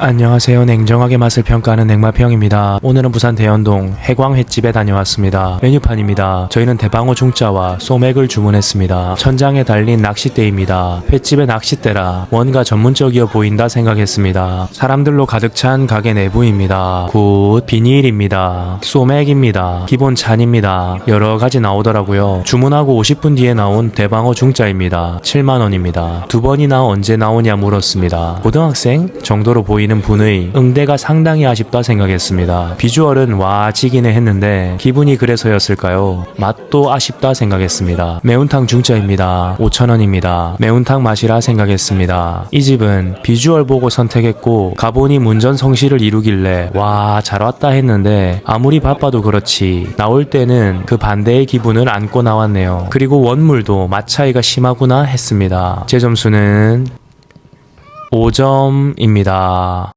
안녕하세요. 냉정하게 맛을 평가하는 냉마평입니다. 오늘은 부산 대연동 해광 횟집에 다녀왔습니다. 메뉴판입니다. 저희는 대방어 중짜와 소맥을 주문했습니다. 천장에 달린 낚싯대입니다. 횟집의 낚싯대라 뭔가 전문적이어 보인다 생각했습니다. 사람들로 가득 찬 가게 내부입니다. 굿, 비닐입니다. 소맥입니다. 기본 찬입니다. 여러 가지 나오더라고요. 주문하고 50분 뒤에 나온 대방어 중짜입니다. 7만 원입니다. 두 번이나 언제 나오냐 물었습니다. 고등학생 정도로 보이 는 분의 응대가 상당히 아쉽다 생각했습니다. 비주얼은 와 지기는 했는데 기분이 그래서였을까요? 맛도 아쉽다 생각했습니다. 매운탕 중짜입니다. 5천원입니다. 매운탕 맛이라 생각했습니다. 이 집은 비주얼 보고 선택했고 가보니 문전 성시를 이루길래 와 잘 왔다 했는데 아무리 바빠도 그렇지 나올 때는 그 반대의 기분을 안고 나왔네요. 그리고 원물도 맛 차이가 심하구나 했습니다. 제 점수는 5점입니다.